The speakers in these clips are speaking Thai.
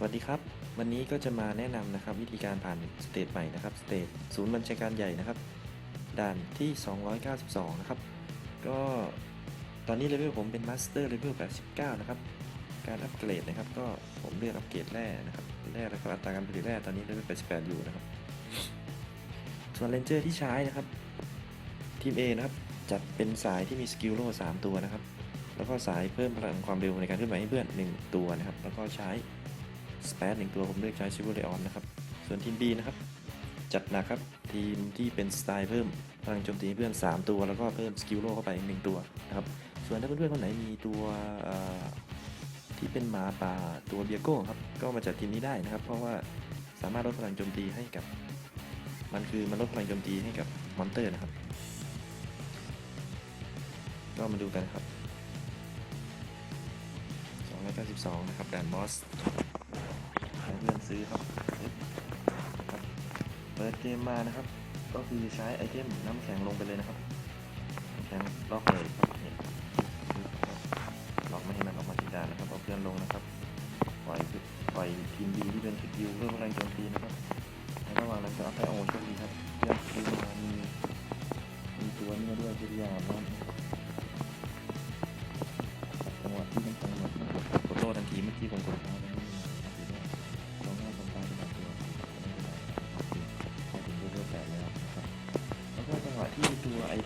สวัสดีครับ วันนี้ก็จะมาแนะนำนะครับวิธีการผ่านสเตจใหม่นะครับสเตจศูนย์บัญชาการใหญ่นะครับ ด่านที่ 292 นะครับ ก็ตอนนี้เลเวลผมเป็นมาสเตอร์เลเวล89 นะครับ การอัปเกรดนะครับก็ผมเลือกอัปเกรดแร่นะครับแร่แล้วก็อัตราการผลิตแร่ตอนนี้เลเวล88 อยู่นะครับ ส่วนเลนเจอร์ที่ใช้นะครับทีม A นะครับจัดเป็นสายที่มีสกิลโล่3ตัวนะครับ แล้วก็สายเพิ่มพลังความเร็วในการเคลื่อนไหวให้เพื่อน 1 ตัวนะครับ แล้วก็ใช้ สเปซหนึ่งตัวผมเลือกใช้ชิบูเลออนนะครับ ส่วนทีม B นะครับ จัดหนักครับ ทีมที่เป็นสไตล์เพิ่มพลังโจมตีเพื่อน 3 ตัว แล้วก็เพิ่มสกิลโลเข้าไปอีกหนึ่งตัวนะครับ ส่วนถ้าเพื่อนๆคนไหนมีตัวที่เป็นหมาป่าตัวเบียโก้ครับ ก็มาจัดทีมนี้ได้นะครับ เพราะว่าสามารถลดพลังโจมตีให้กับ มันคือมันลดพลังโจมตีให้กับมอนเตอร์นะครับ ก็มาดูกันครับ292 นะครับด่านมอส ให้เพื่อนซื้อครับ เปิดเกมมานะครับ ก็คือใช้ไอเทมน้ำแข็งลงไปเลยนะครับน้ำแข็งล็อกเลยครับเนี่ยล็อกไม่ให้มันออกมาที่ด่านนะครับเอาเพื่อนลงนะครับ ปล่อยปล่อยทีมดีที่เป็นสกิลเพิ่มพลังโจมตีนะครับในระหว่างนั้นก็เอาให้โอโชคดีครับเพื่อนซื้อมามีมีตัวนี้มาด้วยคืออยางนะครับจังหวะที่มันจังหวะกดโลทันทีเมื่อกี้ผมกด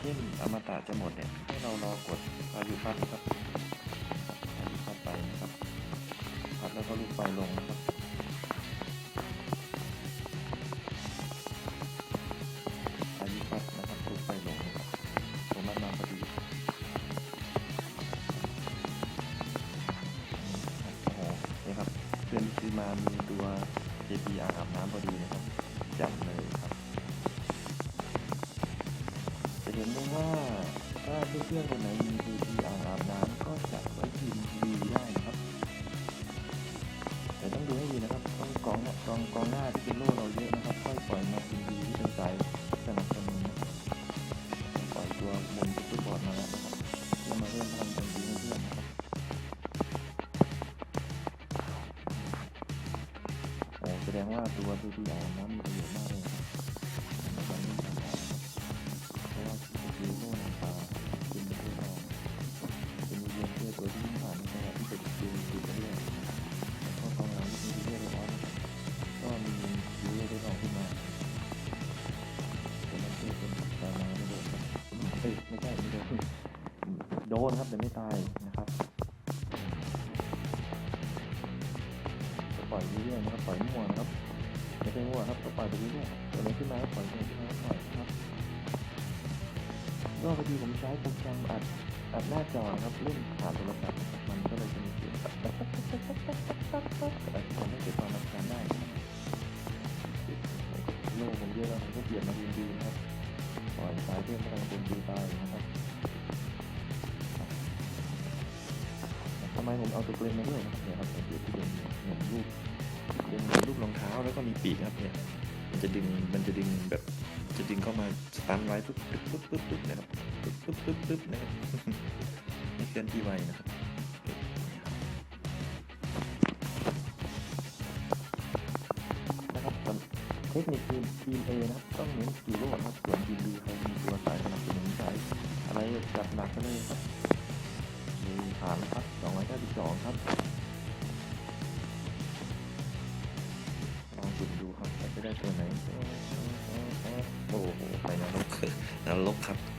เทมอมตะจะหมดเนี่ยให้เรารอกดพายุพัดนะครับพายุพัดไปนะครับพัดแล้วก็ลูกไฟลงนะครับพายุพัดนะครับลูกไฟลงนะครับตรงนั้นมาพอดีโอ้โหนี่ครับเพื่อนที่ซื้อมามีตัว JP อ่างอาบน้ำพอดีนะครับจับเลยครับจะ ถ้าเพื่อนๆคนไหนมี JP อ่างอาบน้ำก็จะไว้ทีมดีได้ครับ แต่ต้องดูให้ดีนะครับต้องกองหน้ากองกองหน้าที่เป็นโล่เราเยอะนะครับ ค่อยปล่อยมาทีมดีที่เป็นสายสนับสนุนนะปล่อยตัวบนซุปเปอร์บอร์ดมาแล้วนะครับเพื่อมาเพิ่มพลังโจมตีเพื่อนนะครับโอ้แสดงว่าตัวที่ที่อ่านน้ำมีประโยชน์มากเลย เอ้ยไม่ใช่ไม่โดนโดนครับแต่ไม่ตายนะครับปล่อยเรื่อยๆนะครับปล่อยมั่วนะครับไม่ใช่มั่วครับก็ปล่อยไปเรื่อยๆตัวไหนขึ้นมาก็ปล่อยตัวไหนขึ้นมาปล่อยนะครับก็พอดีผมใช้โปรแกรมอัดอัดหน้าจอครับเล่นผ่านโทรศัพท์มันก็เลยจะมีเสียงตักตักตักตักตักตักตักตักตักอาจจะทำให้เกิดความรำคาญได้นะครับโลกผมเยอะแล้วผมก็เปลี่ยนมาดีดีนะครับ ปล่อยสายเพื่อนพลังเป็นดีไปนะครับทำไมผมเอาตัวเกรนมาด้วยนะครับเนี่ยครับสังเกตที่เป็นเหมือนรูปเป็นเหมือนรูปรองเท้าแล้วก็มีปีกครับเนี่ยมันจะดึงมันจะดึงแบบจะดึงเข้ามาสตันไว้ปุ๊บปุ๊บปุ๊บปุ๊บปุ๊บนะครับปุ๊บปุ๊บปุ๊บปุ๊บนะครับไม่เคลื่อนที่ไวนะครับนะครับเทคนิคทีมทีม A นะครับต้องเน้นสกิลโหนักกันเลยครับ มีฐานครับ292ครับลองจุดดูครับว่าจะได้ตัวไหน โอ้โห ไปนรกนรกครับ